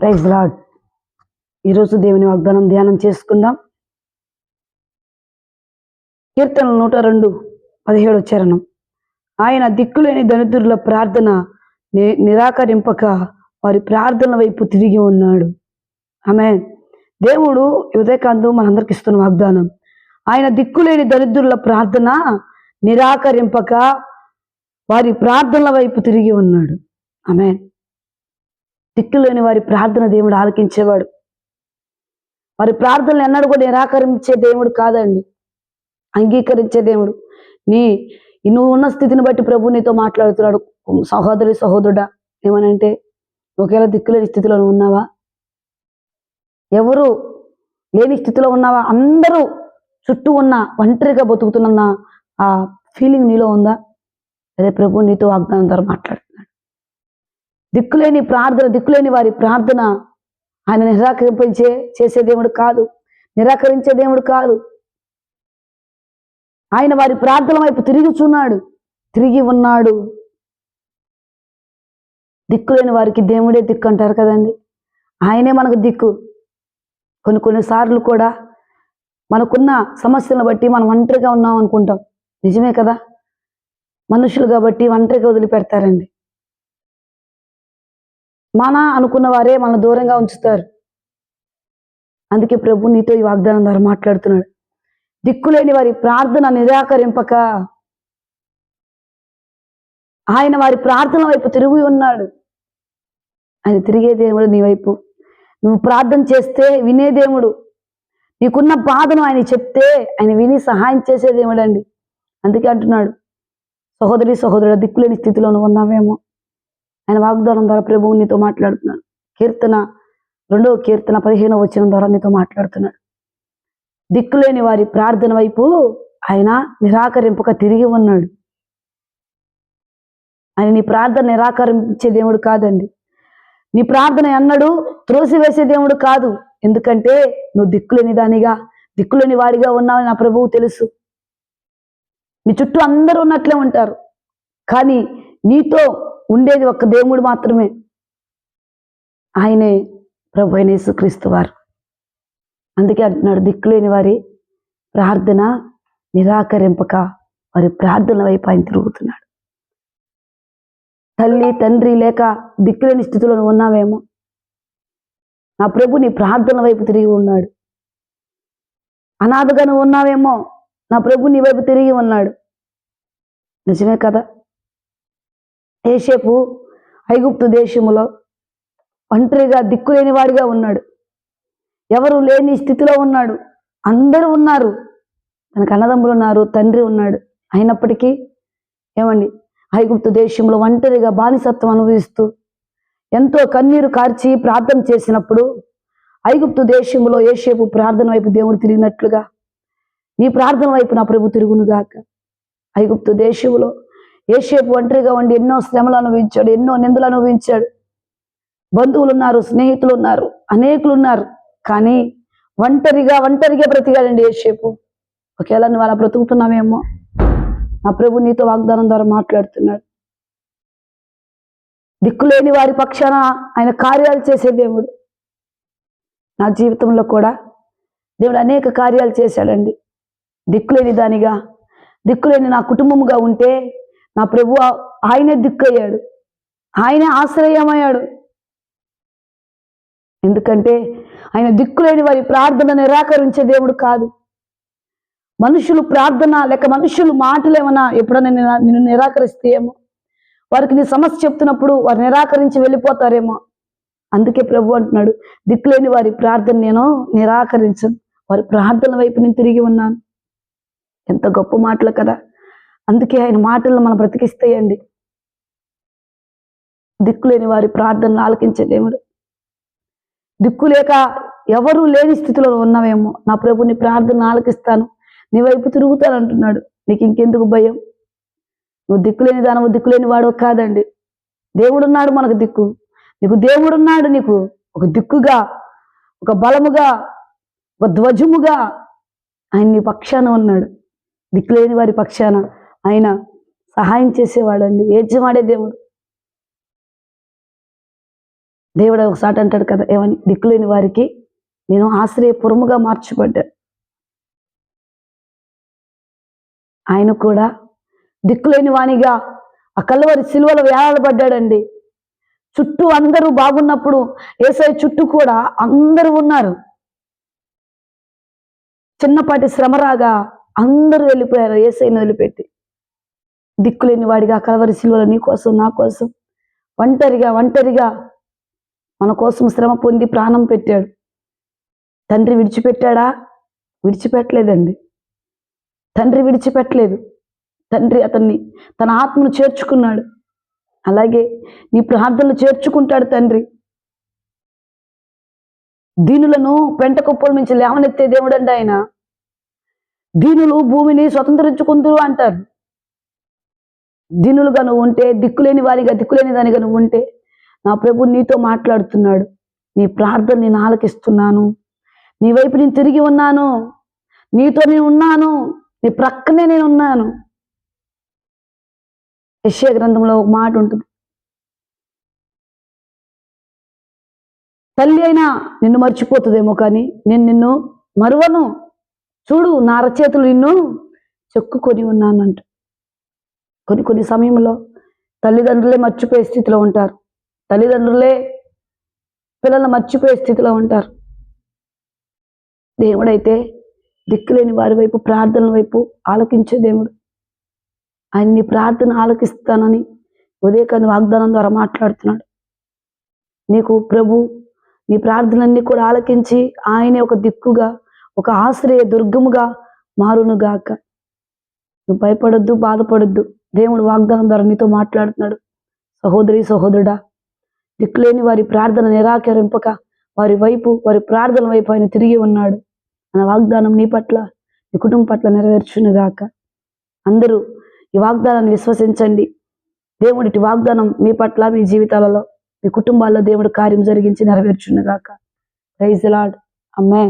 Praise lord. ఈరోజు దేవుని వాగ్దానం ధ్యానం చేసుకుందాం. కీర్తన నూట రెండు పదిహేడు చరణం. ఆయన దిక్కులేని దరిద్రుల ప్రార్థన నిరాకరింపక వారి ప్రార్థన వైపు తిరిగి ఉన్నాడు. ఆమె దేవుడు ఉదయకాంతం మనందరికి ఇస్తున్న వాగ్దానం. ఆయన దిక్కులేని దరిద్రుల ప్రార్థన నిరాకరింపక వారి ప్రార్థనల వైపు తిరిగి ఉన్నాడు. ఆమె దిక్కులేని వారి ప్రార్థన దేవుడు ఆలకించేవాడు. వారి ప్రార్థనలు ఎన్నడూ కూడా నిరాకరించే దేవుడు కాదండి. అంగీకరించే దేవుడు. నీ నువ్వు ఉన్న స్థితిని బట్టి ప్రభు నీతో మాట్లాడుతున్నాడు. సహోదరి సహోదరుడా ఏమనంటే ఒకవేళ దిక్కులేని స్థితిలో ఉన్నావా? ఎవరు లేని స్థితిలో ఉన్నావా? అందరూ చుట్టూ ఉన్న ఒంటరిగా బతుకుతున్న ఆ ఫీలింగ్ నీలో ఉందా? అదే ప్రభు నీతో వాగ్దానం ద్వారా మాట్లాడు. దిక్కులేని ప్రార్థన దిక్కులేని వారి ప్రార్థన ఆయన నిరాకరింపే చేసే దేవుడు కాదు. నిరాకరించే దేవుడు కాదు. ఆయన వారి ప్రార్థన వైపు తిరుగుచున్నాడు. తిరిగి ఉన్నాడు. దిక్కులేని వారికి దేవుడే దిక్కు అంటారు కదండి. ఆయనే మనకు దిక్కు. కొన్ని కొన్నిసార్లు కూడా మనకున్న సమస్యలను బట్టి మనం ఒంటరిగా ఉన్నాం అనుకుంటాం. నిజమే కదా? మనుషులు కాబట్టి ఒంటరిగా వదిలిపెడతారండి. మన అనుకున్న వారే మన దూరంగా ఉంచుతారు. అందుకే ప్రభు నీతో ఈ వాగ్దానం ద్వారా మాట్లాడుతున్నాడు. దిక్కులేని వారి ప్రార్థన నిరాకరింపక ఆయన వారి ప్రార్థన వైపు తిరిగి ఉన్నాడు. ఆయన తిరిగే దేవుడు నీ వైపు. నువ్వు ప్రార్థన చేస్తే వినే దేవుడు. నీకున్న బాధను ఆయన చెప్తే ఆయన విని సహాయం చేసే దేవుడు అండి అందుకే అంటున్నాడు సహోదరి సహోదరుడు దిక్కులేని స్థితిలో నువ్వు ఉన్నావేమో. ఆయన వాగ్దానం ద్వారా ప్రభువు నీతో మాట్లాడుతున్నాడు. కీర్తన రెండవ కీర్తన పదిహేనవ వచ్చిన ద్వారా నీతో మాట్లాడుతున్నాడు. దిక్కులేని వారి ప్రార్థన వైపు ఆయన నిరాకరింపక తిరిగి ఉన్నాడు. ఆయన నీ ప్రార్థన నిరాకరించే దేవుడు కాదండి. నీ ప్రార్థన అన్నాడు త్రోసివేసే దేవుడు కాదు. ఎందుకంటే నువ్వు దిక్కులేని దానిగా దిక్కులేని వాడిగా ఉన్నావని నా ప్రభువు తెలుసు. నీ చుట్టూ అందరూ ఉన్నట్లే ఉంటారు. కానీ నీతో ఉండేది ఒక్క దేవుడు మాత్రమే. ఆయనే ప్రభు అయిన యేసుక్రీస్తు వారు. అందుకే అంటున్నాడు దిక్కులేని వారి ప్రార్థన నిరాకరింపక వారి ప్రార్థన వైపు ఆయన తిరుగుతున్నాడు. తల్లి తండ్రి లేక దిక్కులేని స్థితిలో ఉన్నావేమో. నా ప్రభు నీ ప్రార్థన వైపు తిరిగి ఉన్నాడు. అనాథగా నువ్వు ఉన్నావేమో. నా ప్రభు నీ వైపు తిరిగి ఉన్నాడు. నిజమే కదా? ఏషేపు ఐగుప్తు దేశములో ఒంటరిగా దిక్కులేని వాడిగా ఉన్నాడు. ఎవరు లేని స్థితిలో ఉన్నాడు. అందరూ ఉన్నారు. తనకు అన్నదమ్ములు ఉన్నారు తండ్రి ఉన్నాడు. అయినప్పటికీ ఏమండి? ఐగుప్తు దేశంలో ఒంటరిగా బానిసత్వం అనుభవిస్తూ ఎంతో కన్నీరు కార్చి ప్రార్థన చేసినప్పుడు ఐగుప్తు దేశంలో ఏషేపు ప్రార్థన వైపు దేవుడు తిరిగినట్లుగా నీ ప్రార్థన వైపు నా ప్రభు తిరుగునుగాక. ఐగుప్తు దేశంలో ఏషేపు ఒంటరిగా ఉండి ఎన్నో శ్రమలు అనుభవించాడు ఎన్నో నిందలు అనుభవించాడు. బంధువులు ఉన్నారు స్నేహితులు ఉన్నారు అనేకులు ఉన్నారు కానీ ఒంటరిగా ఒంటరిగా బ్రతికాడండి ఏషేపు ఒకవేళ నువ్వు అలా బ్రతుకుతున్నావేమో? నా ప్రభు నీతో వాగ్దానం ద్వారా మాట్లాడుతున్నాడు. దిక్కులేని వారి పక్షాన ఆయన కార్యాలు చేసే దేవుడు. నా జీవితంలో కూడా దేవుడు అనేక కార్యాలు చేశాడండి. దిక్కులేని దానిగా దిక్కులేని నా కుటుంబముగా ఉంటే నా ప్రభు ఆయనే దిక్కయ్యాడు. ఆయనే ఆశ్రయమయ్యాడు. ఎందుకంటే ఆయన దిక్కులేని వారి ప్రార్థన నిరాకరించే దేవుడు కాదు. మనుషులు ప్రార్థన లేక మనుషులు మాటలేమన్నా ఎప్పుడన్నా ఎప్పుడైనా నిన్ను నిరాకరిస్తే ఏమో? వారికి నీ సమస్య చెప్తున్నప్పుడు వారు నిరాకరించి వెళ్ళిపోతారేమో? అందుకే ప్రభు అంటున్నాడు దిక్కులేని వారి ప్రార్థన నేను నిరాకరించను. వారి ప్రార్థన వైపు నేను తిరిగి ఉన్నాను. ఎంత గొప్ప మాటలు కదా. అందుకే ఆయన మాటలను మనం బ్రతికిస్తాయండి. దిక్కులేని వారి ప్రార్థనలు ఆలకించలేముడు. దిక్కు లేక ఎవరూ లేని స్థితిలో ఉన్నావేమో. నా ప్రభు నీ ప్రార్థన ఆలకిస్తాను. నీ వైపు తిరుగుతాను అంటున్నాడు. నీకు ఇంకెందుకు భయం? నువ్వు దిక్కులేని దానవు దిక్కులేని వాడు కాదండి. దేవుడున్నాడు మనకు దిక్కు. నీకు దేవుడున్నాడు నీకు ఒక దిక్కుగా ఒక బలముగా ఒక ధ్వజముగా ఆయన నీ పక్షాన ఉన్నాడు. దిక్కులేని వారి పక్షాన ఆయన సహాయం చేసేవాడండి. ఏడ్చమాడే దేవుడు. దేవుడు ఒకసారి అంటాడు కదా ఏమని? దిక్కులేని వారికి నేను ఆశ్రయపురముగా మార్చబడ్డా. ఆయన కూడా దిక్కులేని వాణిగా ఆ కల్వరి సిలువలో వేలాడబడ్డాడండి. చుట్టూ అందరూ బాగున్నప్పుడు ఏసై చుట్టూ కూడా అందరూ ఉన్నారు. చిన్నపాటి శ్రమ రాగా అందరూ వెళ్ళిపోయారు ఏసైని వదిలిపెట్టి. దిక్కులేని వాడిగా కలవరి సిలువలో నీ కోసం నా కోసం. ఒంటరిగా ఒంటరిగా మన కోసం శ్రమ పొంది ప్రాణం పెట్టాడు. తండ్రి విడిచిపెట్టాడా? విడిచిపెట్టలేదండి. తండ్రి విడిచిపెట్టలేదు. తండ్రి అతన్ని తన ఆత్మను చేర్చుకున్నాడు. అలాగే నీ ప్రార్థనలు చేర్చుకుంటాడు తండ్రి. దీనులను పెంట కుప్పల నుంచి లేవనెత్తే దేవుడండి ఆయన. దీనులు భూమిని స్వతంత్రించుకుందరు అంటారు. దినులుగా నువ్వు ఉంటే దిక్కులేని వారిగా దిక్కులేని దానిగా నువ్వు ఉంటే నా ప్రభు నీతో మాట్లాడుతున్నాడు. నీ ప్రార్థన నేను ఆలకిస్తున్నాను. నీ వైపు నేను తిరిగి ఉన్నాను. నీతో నేను ఉన్నాను. నీ ప్రక్కనే నేను ఉన్నాను. యశ్య గ్రంథంలో ఒక మాట ఉంటుంది. తల్లి అయినా నిన్ను మర్చిపోతుందేమో కానీ నేను నిన్ను మరువను. చూడు నా అరచేతులు నిన్ను చెక్కుకొని ఉన్నానంట. కొన్ని కొన్ని సమయంలో తల్లిదండ్రులే మర్చిపోయే స్థితిలో ఉంటారు. తల్లిదండ్రులే పిల్లల్ని మర్చిపోయే స్థితిలో ఉంటారు. దేవుడైతే దిక్కులేని వారి వైపు ప్రార్థనల వైపు ఆలకించే దేవుడు. ఆయన నీ ప్రార్థన ఆలకిస్తానని ఉదయకాన్ని వాగ్దానం ద్వారా మాట్లాడుతున్నాడు. నీకు ప్రభు నీ ప్రార్థనలన్నీ కూడా ఆలకించి ఆయనే ఒక దిక్కుగా ఒక ఆశ్రయ దుర్గముగా మారునుగాక. నువ్వు భయపడొద్దు బాధపడొద్దు. దేవుడు వాగ్దానం ద్వారా నీతో మాట్లాడుతున్నాడు. సహోదరి సహోదరుడా దిక్కులేని వారి ప్రార్థన నిరాకరింపక వారి వైపు వారి ప్రార్థన వైపు ఆయన తిరిగి ఉన్నాడు. అన్న వాగ్దానం నీ పట్ల నీ కుటుంబం పట్ల నెరవేర్చునుగాక. అందరూ ఈ వాగ్దానాన్ని విశ్వసించండి. దేవుడిటి వాగ్దానం మీ పట్ల మీ జీవితాలలో మీ కుటుంబాల్లో దేవుడు కార్యం జరిగించి నెరవేర్చునుగాక. ప్రైజ్ లాడ్ అమ్మే